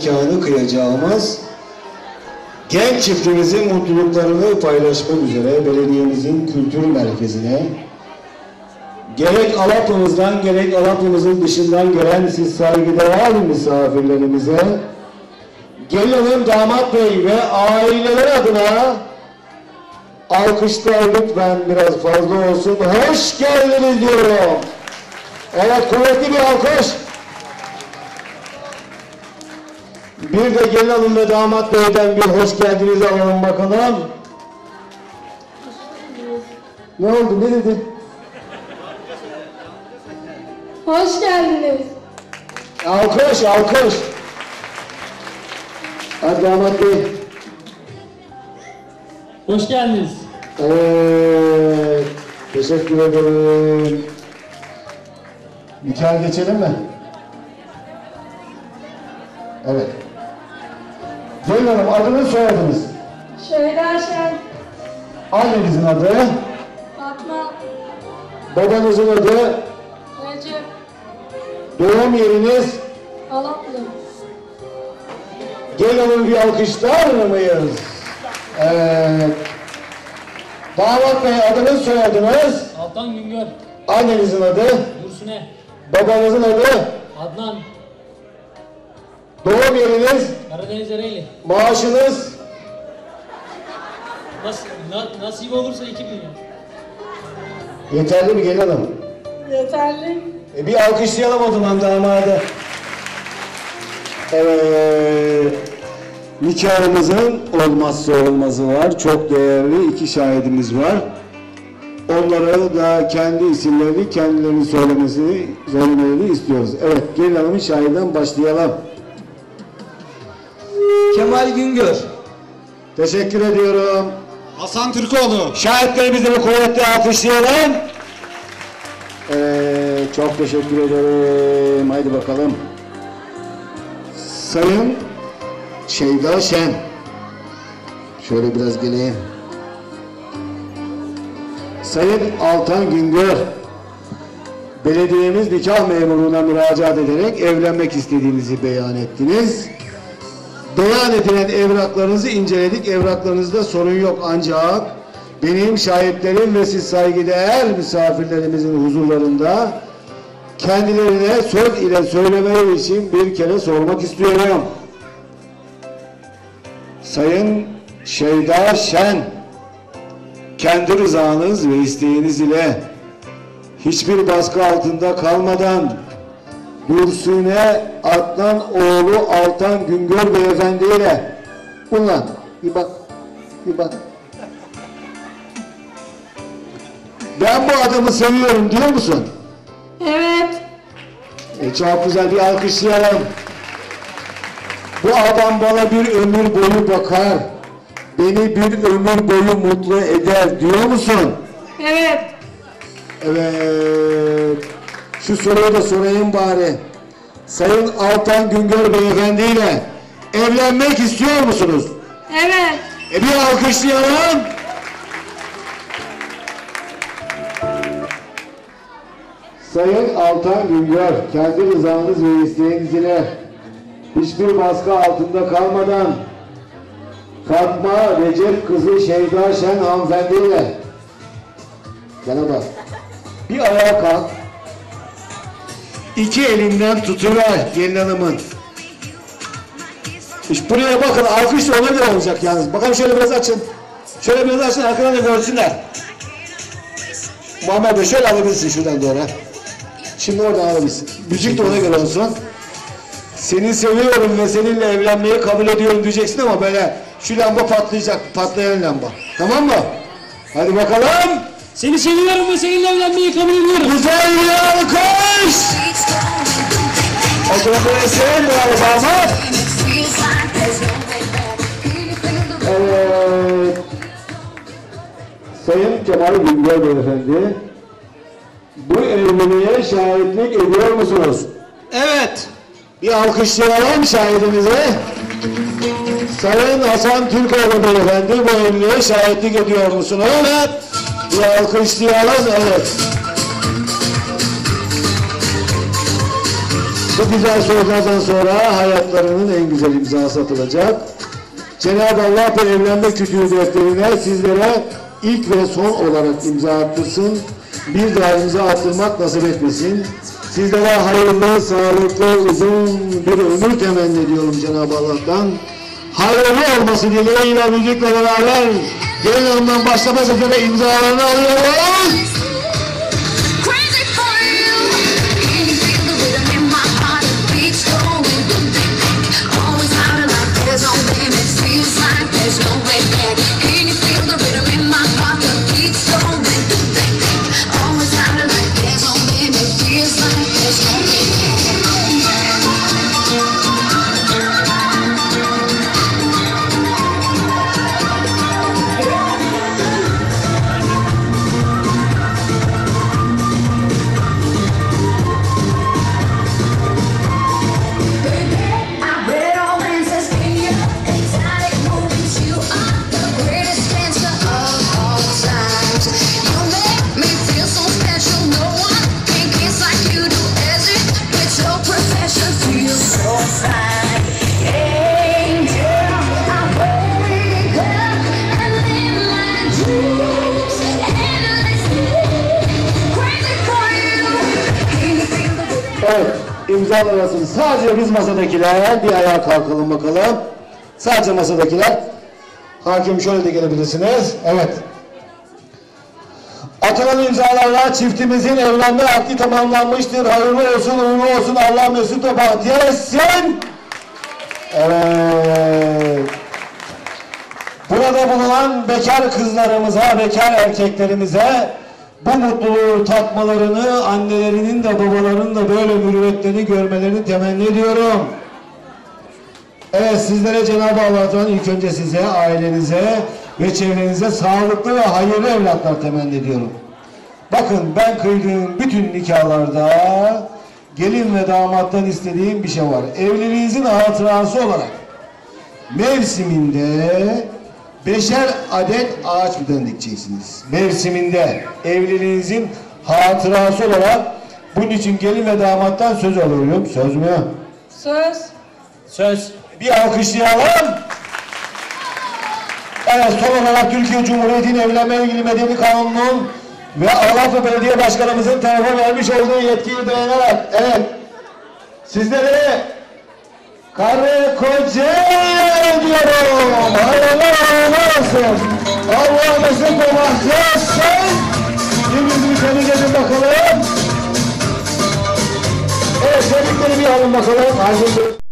nikahını kıyacağımız genç çiftimizin mutluluklarını paylaşmak üzere belediyemizin kültür merkezine gerek Alapya'mızdan gerek Alapya'mızın dışından gelen siz saygıdeğer misafirlerimize gelin damat bey ve aileler adına alkışlar lütfen biraz fazla olsun. Hoş geldiniz diyorum. Evet kuvvetli bir alkış. Bir de gelin hanım ve damat beyden bir hoş geldiniz alalım bakalım. Ne oldu ne dedin? Hoş geldiniz. Alkış alkış. Hadi damat bey. Hoş geldiniz. Evet. Teşekkür ederim. Nikah geçelim mi? Evet. Gelin hanım adınız soyadınız. Şöyle Şen, Annenizin adı, Fatma, babanızın adı, Recep, doğum yeriniz. Alaplı. Gelin hanım bir alkışlar mıyız? Evet. Damat bey adınız soyadınız, Altan Güngör. annenizin adı, Dursune. babanızın adı, Adnan. Doğum yeriniz, Karadeniz Ereğli. maaşınız, Nasıl, na, nasip olursa 2 milyon. Yeterli mi gelin hanım? Yeterli. E bir alkışlayalım o zaman damadı. Evet. Nikahımızın olmazsa olmazı var. Çok değerli iki şahidimiz var. Onlara da kendi isimlerini, kendilerini söylemesini, söylemelerini istiyoruz. Evet, gelin hanımın şahiden başlayalım. Kemal Güngör. Teşekkür ediyorum. Hasan Türkoğlu. Şahitlerimizi bir kuvvetli alkışlayalım. Ee, çok teşekkür ederim. Haydi bakalım. Sayın Şeyda Şen. Şöyle biraz geleyim. Sayın Altan Güngör. Belediyemiz nikah memuruna müracaat ederek evlenmek istediğinizi beyan ettiniz. Beyan edilen evraklarınızı inceledik. Evraklarınızda sorun yok ancak benim şahitlerim ve siz saygıdeğer misafirlerimizin huzurlarında kendilerine söz ile söylemeleri için bir kere sormak istiyorum. Sayın Şeyda Şen, kendi rızanız ve isteğiniz ile hiçbir baskı altında kalmadan Dursune Adnan oğlu Altan Güngör beyefendiyle ulan bir bak bir bak ben bu adamı seviyorum diyor musun? Evet. E çok güzel bir alkışlayalım. Bu adam bana bir ömür boyu bakar. Beni bir ömür boyu mutlu eder diyor musun? Evet. Evet. Şu soruyu da sorayım bari. Sayın Altan Güngör Beyefendi ile evlenmek istiyor musunuz? Evet. E bir alkışlayalım. Sayın Altan Güngör, kendi rızanız ve isteğiniz ile hiçbir baskı altında kalmadan Fatma Recep kızı Şeyda Şen hanımefendiyle bana bak. Bir ayağa kalk. İki elinden tutuver gelin hanımın. İşte buraya bakın alkış ona göre olacak yalnız. Bakalım şöyle biraz açın. Şöyle biraz açın arkadan da görsünler. Muhammed Bey şöyle alabilirsin şuradan doğru. Şimdi oradan alabilirsin. Müzik de ona göre olsun. Seni seviyorum ve seninle evlenmeyi kabul ediyorum diyeceksin ama böyle şu lamba patlayacak. Patlayan lamba. Tamam mı? Hadi bakalım. Seni seviyorum ve seninle evlenmeyi kabul ediyorum. Güzel bir alkış. Evet. Sayın Kemal Güngör Beyefendi, bu evliliğe şahitlik ediyor musunuz? Evet. Bir alkışlayalım şahidimize. Sayın Hasan Türkoğlu Beyefendi, bu evliliğe şahitlik ediyor musunuz? Evet. Bir alkışlayalım, evet. Bu güzel sözlerden sonra hayatlarının en güzel imzası atılacak. Cenab-ı Allah bu evlenme kütüğü defterine sizlere ilk ve son olarak imza attırsın. Bir daha imza attırmak nasip etmesin. Sizlere hayırlı, sağlıklı, uzun bir ömür temenni ediyorum Cenab-ı Allah'tan. Hayırlı olması dileğiyle müzikle beraber gelin hanımdan başlamak üzere imzalarını alıyoruz. Arasın. Sadece biz masadakiler bir ayağa kalkalım bakalım. Sadece masadakiler. Hakim şöyle de gelebilirsiniz. Evet. Atılan imzalarla çiftimizin evlenme akdi tamamlanmıştır. Hayırlı olsun, uğurlu olsun. Allah mesut ve bahtiyar etsin. Evet. Burada bulunan bekar kızlarımıza, bekar erkeklerimize bu mutluluğu tatmalarını, annelerinin de babalarının da böyle mürüvvetlerini görmelerini temenni ediyorum. Evet sizlere Cenab-ı Allah'tan ilk önce size, ailenize ve çevrenize sağlıklı ve hayırlı evlatlar temenni ediyorum. Bakın ben kıydığım bütün nikahlarda gelin ve damattan istediğim bir şey var. Evliliğinizin hatırası olarak mevsiminde beşer adet ağaç fidanı dikeceksiniz. Mevsiminde evliliğinizin hatırası olarak bunun için gelin ve damattan söz alıyorum. Söz mü? Söz. Söz. Bir alkışlayalım. Evet son olarak Türkiye Cumhuriyeti'nin evlenme ilgili medeni kanununun ve Avrupa Belediye Başkanımızın tarafa vermiş olduğu yetkiyi dayanarak evet sizlere karı koca. Hayırlı uğurlu olsun. Allah ve mahsussun. Birbirimizi bir tebrik edin bakalım. Evet tebrikleri bir alın bakalım. Hayırlı